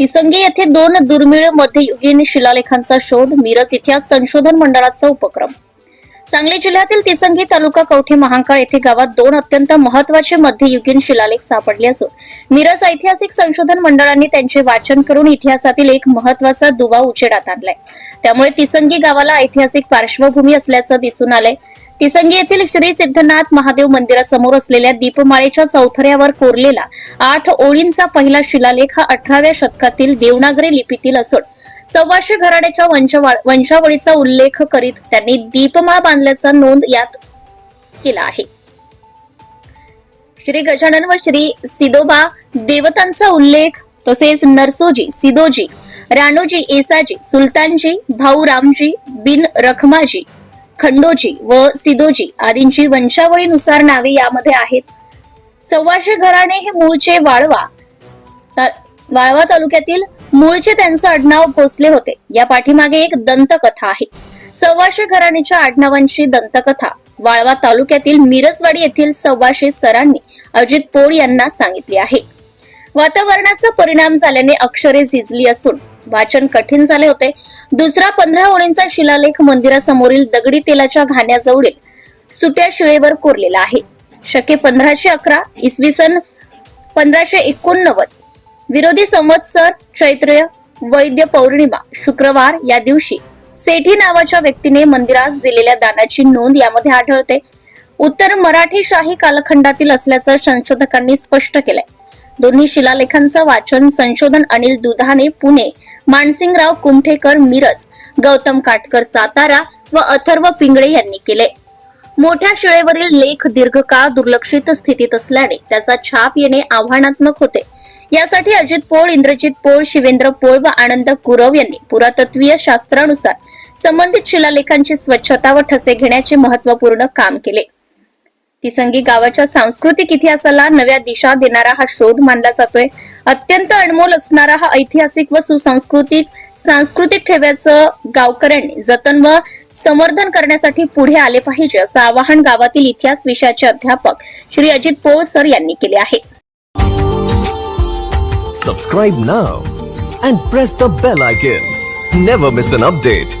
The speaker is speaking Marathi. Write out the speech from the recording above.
तिसंगी येथे दोन दुर्मिळ मध्ययुगीन शिलालेखांचा शोध मिरज इतिहास संशोधन मंडळाचा उपक्रम. सांगली जिल्ह्यातील तिसंगी तालुका कवठे महांकाळ येथे गावात दोन अत्यंत महत्त्वाचे मध्ययुगीन शिलालेख सापडले असून मिरज ऐतिहासिक संशोधन मंडळाने त्यांचे वाचन करून इतिहासातील एक महत्त्वाचा दुवा उजेडात आणलाय. त्यामुळे तिसंगी गावाला ऐतिहासिक पार्श्वभूमी असल्याचं दिसून आलंय. तिसंगी येथील श्री सिद्धनाथ महादेव मंदिरासमोर असलेल्या दीपमाळेच्या चौथऱ्यावर कोरलेला आठ ओळींचा पहिला शिलालेख हा अठराव्या शतकातील देवनागरी लिपीतील असून सव्वाशे घराण्याच्या वंशावळीचा उल्लेख करीत त्यांनी दीपमाळ बांधल्याचा नोंद यात केला आहे. श्री गजानन व श्री सिदोबा देवतांचा उल्लेख तसेच नरसोजी सिदोजी राणोजी एसाजी सुलतानजी भाऊ रामजी बिन रखमाजी खंडोजी व सिदोजी आदींची वंशावळीनुसार नावे यामध्ये आहेत. सव्वाशे घराणे हे मूळचे वाळवा ता- वाळवा तालुक्यातील मूळचे त्यांचं आडनाव भोसले होते. या पाठीमागे एक दंतकथा आहे. सव्वाशे घराण्याच्या आडनावांची दंतकथा वाळवा तालुक्यातील मिरजवाडी येथील सव्वाशे सरांनी अजित पोळ यांना सांगितली आहे. वातावरणाचा परिणाम झाल्याने अक्षरे झिजली असून वाचन कठीण झाले होते. दुसरा पंधरा ओळींचा शिलालेख मंदिरासमोरील दगडी तेलाच्या घाण्याजवळील सुट्या शिळेवर कोरलेला आहे. शके पंधराशे अकरा इसवी सन पंधराशे एकोणनव्वद. विरोधी संवत्सर चैत्र वैद्य पौर्णिमा शुक्रवार या दिवशी सेठी नावाच्या व्यक्तीने मंदिरास दिलेल्या दानाची नोंद यामध्ये आढळते. उत्तर मराठी शाही कालखंडातील असल्याचं संशोधकांनी स्पष्ट केलंय. दोन्ही शिलालेखांचं वाचन संशोधन अनिल दुधाने पुणे मानसिंगराव कुमठेकर मिरज गौतम काटकर सातारा व अथर्व पिंगळे यांनी केले. मोठ्या शिळेवरील लेख दीर्घकाळ दुर्लक्षित स्थितीत असल्याने त्याचा छाप येणे आव्हानात्मक होते. यासाठी अजित पोळ इंद्रजित पोळ शिवेंद्र पोळ व आनंद कुरव यांनी पुरातत्वीय शास्त्रानुसार संबंधित शिलालेखांची स्वच्छता व ठसे घेण्याचे महत्त्वपूर्ण काम केले. तिसंगी गावाच्या सांस्कृतिक इतिहासाला नव्या दिशा देणारा हा शोध मानला जातोय. अत्यंत अनमोल असणारा हा ऐतिहासिक व सुसंस्कृतिक सांस्कृतिक ठेव्याचं गावकऱ्यांनी जतन व संवर्धन करण्यासाठी पुढे आले पाहिजे असं आवाहन गावातील इतिहास विषयाचे अध्यापक श्री अजित पोळ सर यांनी केले आहे. Subscribe now and press the bell icon never miss an update